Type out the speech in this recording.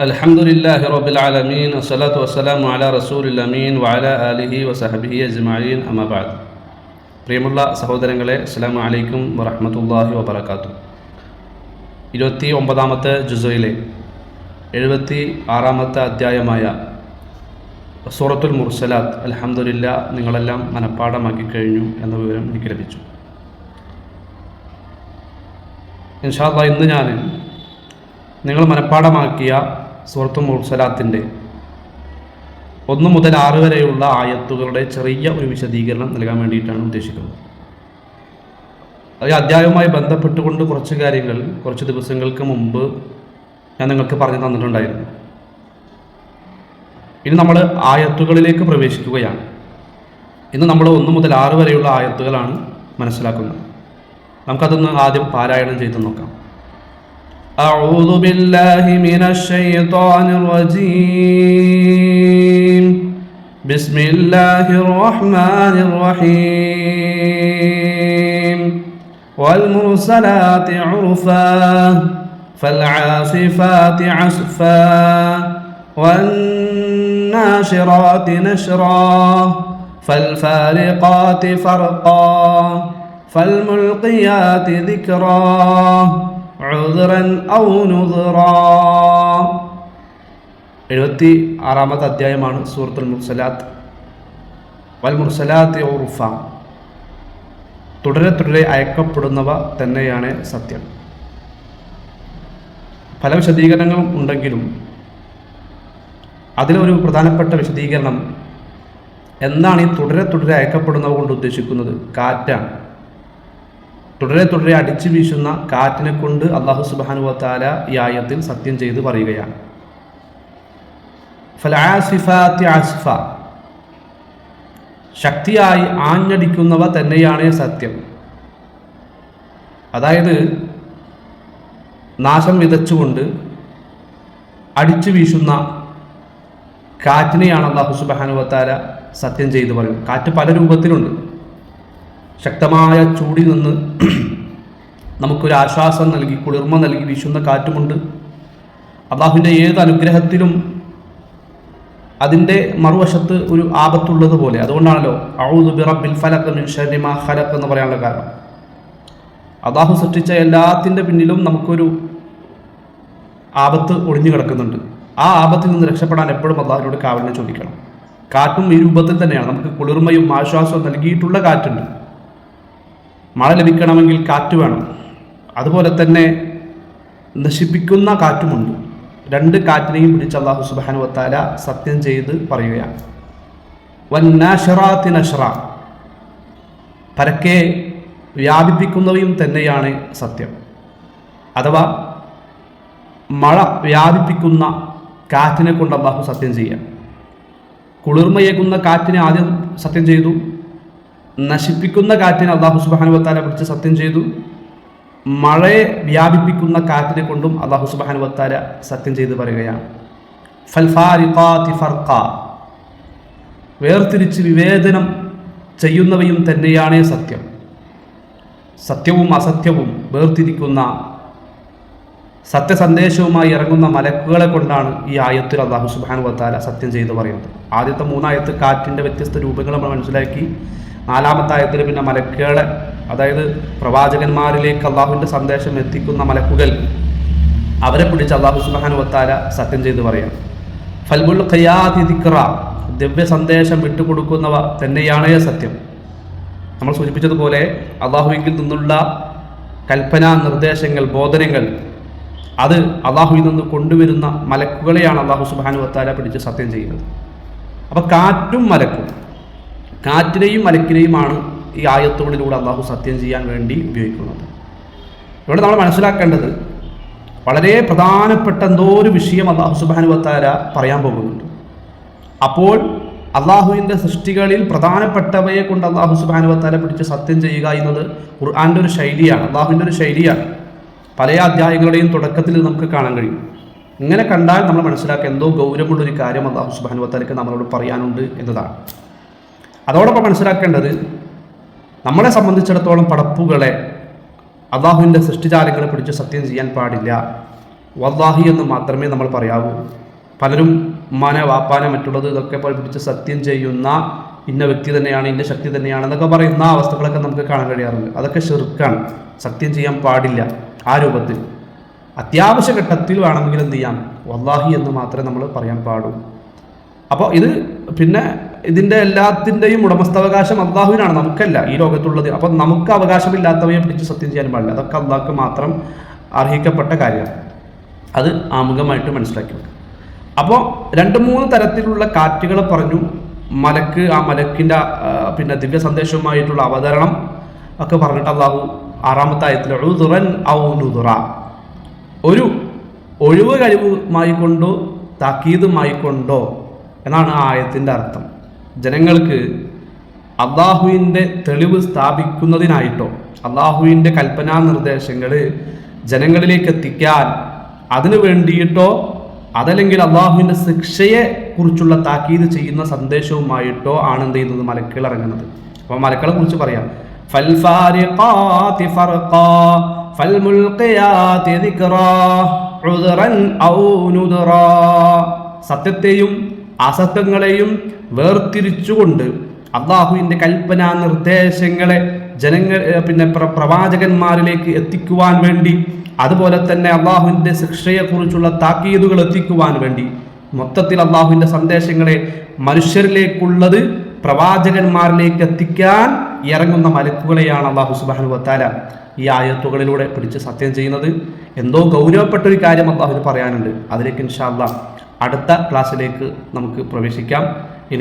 الحمد لله رب العالمين الصلاة والسلام على رسول الأمين وعلى آله وصحبه أجمعين أما بعد പ്രിയമുള്ള സഹോദരങ്ങളെ അസ്സലാമു അലൈക്കും വറഹ്മത്തുള്ളാഹി വബറകാതുഹു ഇരുപത്തി ഒമ്പതാമത്തെ ജുസയിലെ എഴുപത്തി ആറാമത്തെ അധ്യായമായ സൂറത്തുൽ മുർസലാത്ത് അൽഹംദുലില്ലാ നിങ്ങളെല്ലാം മനഃപ്പാടമാക്കി കഴിഞ്ഞു എന്ന വിവരം എനിക്ക് ലഭിച്ചു ഇൻഷാല്ല ഇന്ന് ഞാൻ നിങ്ങൾ മനഃപ്പാടമാക്കിയ സൂറത്തു മുർസലാത്തിന്റെ ഒന്ന് മുതൽ ആറ് വരെയുള്ള ആയത്തുകളുടെ ചെറിയ ഒരു വിശദീകരണം നൽകാൻ വേണ്ടിയിട്ടാണ് ഉദ്ദേശിക്കുന്നത്. അത് അധ്യായവുമായി ബന്ധപ്പെട്ടുകൊണ്ട് കുറച്ച് കാര്യങ്ങൾ കുറച്ച് ദിവസങ്ങൾക്ക് മുമ്പ് ഞാൻ നിങ്ങൾക്ക് പറഞ്ഞു തന്നിട്ടുണ്ടായിരുന്നു. ഇനി നമ്മൾ ആയത്തുകളിലേക്ക് പ്രവേശിക്കുകയാണ്. ഇന്ന് നമ്മൾ ഒന്ന് മുതൽ ആറ് വരെയുള്ള ആയത്തുകളാണ് മനസ്സിലാക്കുന്നത്. നമുക്കതൊന്ന് ആദ്യം പാരായണം ചെയ്ത് നോക്കാം. أعوذ بالله من الشيطان الرجيم. بسم الله الرحمن الرحيم. والمرسلات عرفا فالعاصفات عصفا والناشرات نشرا فالفارقات فرقا فالملقيات ذكرا. ഉദറൻ ഔ എഴുപത്തി ആറാമത്തെ അധ്യായമാണ് സൂറത്തുൽ മുർസലാത്ത്. വൽ മുർസലാത്ത് ഉറുഫ തുടരെ തുടരെ അയക്കപ്പെടുന്നവ തന്നെയാണ് സത്യം. പല വിശദീകരണങ്ങളും ഉണ്ടെങ്കിലും അതിലൊരു പ്രധാനപ്പെട്ട വിശദീകരണം എന്താണ് ഈ തുടരെ തുടരെ അയക്കപ്പെടുന്നവ കൊണ്ട് ഉദ്ദേശിക്കുന്നത്? കാറ്റാണ്. തുടരെ തുടരെ അടിച്ചു വീശുന്ന കാറ്റിനെ കൊണ്ട് അള്ളാഹു സുബാനുവത്താല ഈ ആയത്തിൽ സത്യം ചെയ്ത് പറയുകയാണ്. ശക്തിയായി ആഞ്ഞടിക്കുന്നവ തന്നെയാണ് സത്യം. അതായത് നാശം വിതച്ചുകൊണ്ട് അടിച്ചു വീശുന്ന കാറ്റിനെയാണ് അള്ളാഹു സുബാനുവത്താല സത്യം ചെയ്ത് പറയുന്നത്. കാറ്റ് പല രൂപത്തിലുണ്ട്. ശക്തമായ ചൂടിൽ നിന്ന് നമുക്കൊരു ആശ്വാസം നൽകി കുളിർമ നൽകി വീശുന്ന കാറ്റുമുണ്ട്. അള്ളാഹുവിന്റെ ഏത് അനുഗ്രഹത്തിലും അതിന്റെ മറുവശത്ത് ഒരു ആപത്തുള്ളത് പോലെ. അതുകൊണ്ടാണല്ലോ ഔദു ബിറബിൽ ഫലക് മിൻ ഷരിമ ഖലഖ് എന്ന് പറയാനുള്ള കാരണം. അള്ളാഹു സൃഷ്ടിച്ച എല്ലാത്തിന്റെ പിന്നിലും നമുക്കൊരു ആപത്ത് ഒളിഞ്ഞു കിടക്കുന്നുണ്ട്. ആ ആപത്തിൽ നിന്ന് രക്ഷപ്പെടാൻ എപ്പോഴും അള്ളാഹുവിനോട് കാവലിനെ ചോദിക്കണം. കാറ്റും ഈ രൂപത്തിൽ തന്നെയാണ്. നമുക്ക് കുളിർമയും ആശ്വാസവും നൽകിയിട്ടുള്ള കാറ്റുണ്ട്. മഴ ലഭിക്കണമെങ്കിൽ കാറ്റ് വേണം. അതുപോലെ തന്നെ നശിപ്പിക്കുന്ന കാറ്റുമുണ്ട്. രണ്ട് കാറ്റിനെയും പിടിച്ച് അള്ളാഹു സുബാനു വത്താല സത്യം ചെയ്ത് പറയുകയാണ്. വന്നാഷറാത്തി നഷറ പരക്കെ വ്യാപിപ്പിക്കുന്നവയും തന്നെയാണ് സത്യം. അഥവാ മഴ വ്യാപിപ്പിക്കുന്ന കാറ്റിനെ കൊണ്ട് അള്ളാഹു സത്യം ചെയ്യാം കുളിർമയേക്കുന്ന കാറ്റിനെ ആദ്യം സത്യം ചെയ്തു. നശിപ്പിക്കുന്ന കാറ്റിനെ അള്ളാഹു സുബാനുവത്താലെ പിടിച്ച് സത്യം ചെയ്തു. മഴയെ വ്യാപിപ്പിക്കുന്ന കാറ്റിനെ കൊണ്ടും അള്ളാഹു സുബാനുവത്താല സത്യം ചെയ്ത് പറയുകയാണ്. വേർതിരിച്ച് വിവേചനം ചെയ്യുന്നവയും തന്നെയാണ് സത്യം. സത്യവും അസത്യവും വേർതിരിക്കുന്ന സത്യസന്ദേശവുമായി ഇറങ്ങുന്ന മലക്കുകളെ കൊണ്ടാണ് ഈ ആയത്തിൽ അള്ളാഹു സുബാൻ വത്താല സത്യം ചെയ്തു പറയുന്നത്. ആദ്യത്തെ മൂന്നായത്ത് കാറ്റിന്റെ വ്യത്യസ്ത രൂപങ്ങൾ നമ്മൾ മനസ്സിലാക്കി. നാലാമത്തെ ആയത്തിൽ പിന്നെ മലക്കുകളെ അതായത് പ്രവാചകന്മാരിലേക്ക് അള്ളാഹുവിന്റെ സന്ദേശം എത്തിക്കുന്ന മലക്കുകൾ അവരെ പിടിച്ച് അള്ളാഹു സുബാനു വത്താല സത്യം ചെയ്ത് പറയാം. ഫൽബുൽ ഖയാതി ദിക്റ ദിവ്യ സന്ദേശം വിട്ടുകൊടുക്കുന്നവ തന്നെയാണ് സത്യം. നമ്മൾ സൂചിപ്പിച്ചതുപോലെ അള്ളാഹുവിങ്കിൽ നിന്നുള്ള കൽപ്പന നിർദ്ദേശങ്ങൾ ബോധനങ്ങൾ അത് അള്ളാഹുവിൽ നിന്ന് കൊണ്ടുവരുന്ന മലക്കുകളെയാണ് അള്ളാഹു സുബാനു വത്താല പിടിച്ച് സത്യം ചെയ്യുന്നത്. അപ്പോൾ കാറ്റും മലക്കും. കാറ്റിനെയും മലക്കിനെയുമാണ് ഈ ആയത്തുകളിലൂടെ അള്ളാഹു സത്യം ചെയ്യാൻ വേണ്ടി ഉപയോഗിക്കുന്നത്. ഇവിടെ നമ്മൾ മനസ്സിലാക്കേണ്ടത് വളരെ പ്രധാനപ്പെട്ട എന്തോ ഒരു വിഷയം അള്ളാഹു സുബാനു വത്താല പറയാൻ പോകുന്നുണ്ട്. അപ്പോൾ അള്ളാഹുവിന്റെ സൃഷ്ടികളിൽ പ്രധാനപ്പെട്ടവയെ കൊണ്ട് അള്ളാഹു സുബാനു വത്താല പിടിച്ച് സത്യം ചെയ്യുക എന്നത് ഖുർആാന്റെ ഒരു ശൈലിയാണ് അള്ളാഹുവിന്റെ ഒരു ശൈലിയാണ്. പല അധ്യായങ്ങളുടെയും തുടക്കത്തിൽ നമുക്ക് കാണാൻ കഴിയും. ഇങ്ങനെ കണ്ടാൽ നമ്മൾ മനസ്സിലാക്കുക എന്തോ ഗൗരവമുള്ളൊരു കാര്യം അള്ളാഹു സുബാനു വത്താലയ്ക്ക് നമ്മളോട് പറയാനുണ്ട് എന്നതാണ്. അതോടൊപ്പം മനസ്സിലാക്കേണ്ടത് നമ്മളെ സംബന്ധിച്ചിടത്തോളം പടപ്പുകളെ അള്ളാഹുവിന്റെ സൃഷ്ടിജാലങ്ങളെ പിടിച്ച് സത്യം ചെയ്യാൻ പാടില്ല. വല്ലാഹി എന്ന് മാത്രമേ നമ്മൾ പറയാവൂ. പലരും ഉമ്മാനെ വാപ്പാനെ മറ്റുള്ളത് ഇതൊക്കെ പിടിച്ച് സത്യം ചെയ്യുന്ന ഇന്ന വ്യക്തി തന്നെയാണ് ഇന്ന ശക്തി തന്നെയാണ് എന്നൊക്കെ പറയുന്ന അവസ്ഥകളൊക്കെ നമുക്ക് കാണാൻ കഴിയാറുണ്ട്. അതൊക്കെ ഷെറുക്കാണ് സത്യം ചെയ്യാൻ പാടില്ല ആ രൂപത്തിൽ. അത്യാവശ്യ ഘട്ടത്തിൽ വേണമെങ്കിൽ എന്ത് ചെയ്യാം? വല്ലാഹി എന്ന് മാത്രമേ നമ്മൾ പറയാൻ പാടൂ അപ്പോൾ ഇത് പിന്നെ ഇതിന്റെ എല്ലാത്തിന്റെയും ഉടമസ്ഥാവകാശം അള്ളാഹുവിനാണ് നമുക്കല്ല ഈ ലോകത്തുള്ളത്. അപ്പം നമുക്ക് അവകാശമില്ലാത്തവയെ പിടിച്ച് സത്യം ചെയ്യാൻ പാടില്ല. അതൊക്കെ അള്ളാഹ്ക്ക് മാത്രം അർഹിക്കപ്പെട്ട കാര്യമാണ്. അത് ആമുഖമായിട്ട് മനസ്സിലാക്കി അപ്പോൾ രണ്ട് മൂന്ന് തരത്തിലുള്ള കാറ്റുകളെ പറഞ്ഞു. മലക്ക് ആ മലക്കിന്റെ പിന്നെ ദിവ്യ സന്ദേശവുമായിട്ടുള്ള അവതരണം ഒക്കെ പറഞ്ഞിട്ട് അള്ളാഹു ആറാമത്തെ ആയത്തിൽ ഉദുറൻ ഔ ഒരു ഒഴിവ് കഴിവുമായി കൊണ്ടോ താക്കീതുമായി കൊണ്ടോ എന്നാണ് ആ ആയത്തിന്റെ അർത്ഥം. ജനങ്ങൾക്ക് അള്ളാഹുവിന്റെ തെളിവ് സ്ഥാപിക്കുന്നതിനായിട്ടോ അള്ളാഹുവിന്റെ കൽപ്പനാ നിർദ്ദേശങ്ങൾ ജനങ്ങളിലേക്ക് എത്തിക്കാൻ അതിനു വേണ്ടിയിട്ടോ അതല്ലെങ്കിൽ അള്ളാഹുവിന്റെ ശിക്ഷയെ കുറിച്ചുള്ള താക്കീത് ചെയ്യുന്ന സന്ദേശവുമായിട്ടോ ആണ് എന്ത് ചെയ്യുന്നത്? മലക്കൾ ഇറങ്ങുന്നത്. അപ്പോൾ മലക്കളെ കുറിച്ച് പറയാം. സത്യത്തെയും അസത്യങ്ങളെയും വേർതിരിച്ചുകൊണ്ട് അള്ളാഹുവിന്റെ കൽപ്പന നിർദ്ദേശങ്ങളെ ജനങ്ങൾ പിന്നെ പ്ര- പ്രവാചകന്മാരിലേക്ക് എത്തിക്കുവാൻ വേണ്ടി അതുപോലെ തന്നെ അള്ളാഹുവിന്റെ ശിക്ഷയെക്കുറിച്ചുള്ള താക്കീതുകൾ എത്തിക്കുവാൻ വേണ്ടി മൊത്തത്തിൽ അള്ളാഹുവിന്റെ സന്ദേശങ്ങളെ മനുഷ്യരിലേക്കുള്ളത് പ്രവാചകന്മാരിലേക്ക് എത്തിക്കാൻ ഇറങ്ങുന്ന മലക്കുകളെയാണ് അള്ളാഹു സുബാനു വത്താല ഈ ആയത്തുകളിലൂടെ പിടിച്ച് സത്യം ചെയ്യുന്നത്. എന്തോ ഗൗരവപ്പെട്ട ഒരു കാര്യം അള്ളാഹുവിന് പറയാനുണ്ട്. അതിലേക്ക് ഇൻഷാ അള്ളാഹ് അടുത്ത ക്ലാസ്സിലേക്ക് നമുക്ക് പ്രവേശിക്കാം.